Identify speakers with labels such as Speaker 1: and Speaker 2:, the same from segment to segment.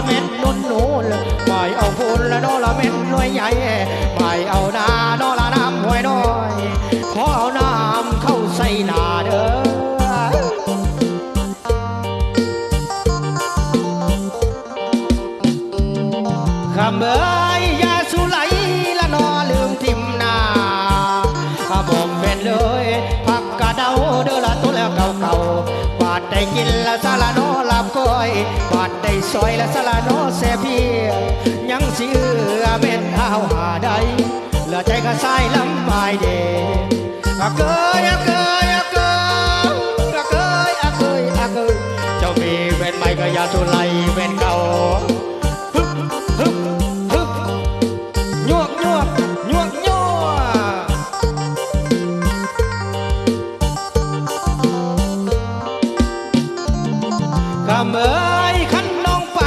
Speaker 1: ละเม็ดนุ่นนูนไปเอาพูนละโนละเม็ดหน่วยใหญ่ไปเอานา ได้กินละซาละนอลาบก้อยบาดได้ซอยละซาละนอแซ่เพียยังสิเอือเม็ดเอาหาได้ละใจก็สายลำบายเดอะเกยอะเกยอะเกยอะเกยอะเกยอะเกยเจ้ามีเว้นไม่ก็อยาทุไลเว้นำเอ้ยขันน้องไป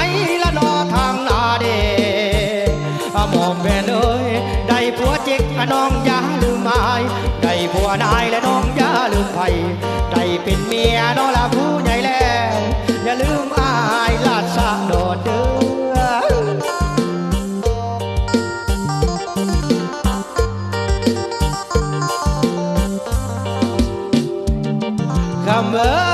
Speaker 1: ละนอทางนาเดอมอมแม่เอ้ยได้ผัวจิกน้องอย่าลืมไม้ได้ผัวนายและน้องอย่าลืมไผได้เป็นเมียน้องละผู้ใหญ่แล้วอย่าลืมอายลาดสะโดดเด้อคำเอ้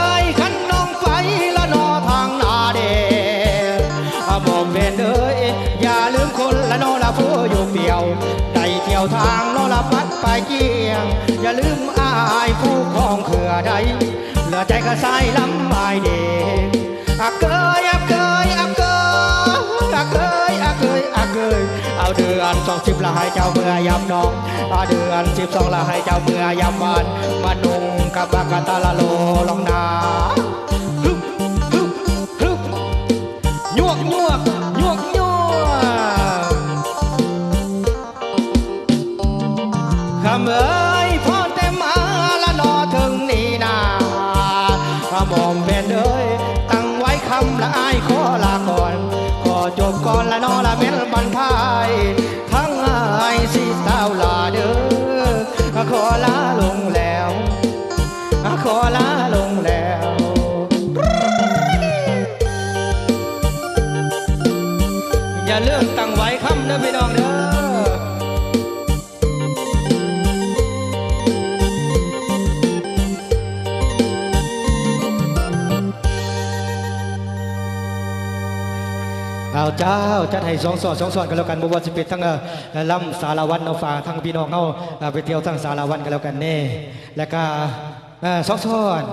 Speaker 1: อย่าลืมอายผู้ครองเขื่อใดเหลือใจก็ใส่ลำบายเดอาเกยอาเกยอาเกยอาเกยอาเกยอาเกยเอาเดือนสองสิบละให้เจ้าเมื่อยำนองเอาเดือนสิบสองละให้เจ้าเมื่อยำมันมานุ่งกับปากกาตาละโล ก่อนละนอละเม็ดบรรพายทั้งอายสิเต้าลาเด้อขอลาลงแล้วขอลาลงแล้วอย่าเลื่อนตั้งไว้คำเด้อพี่น้องเด้อ เอาเจ้าจัดให้สองสอดสองสอดกันแล้วกันบวชสิบเอ็ดทั้งเอ่อลำสารวันเอาฝาทั้งพี่น้องเอาไปเที่ยวทั้งสารวันกันแล้วกันเน่แล้วก็เอ่อสองสอด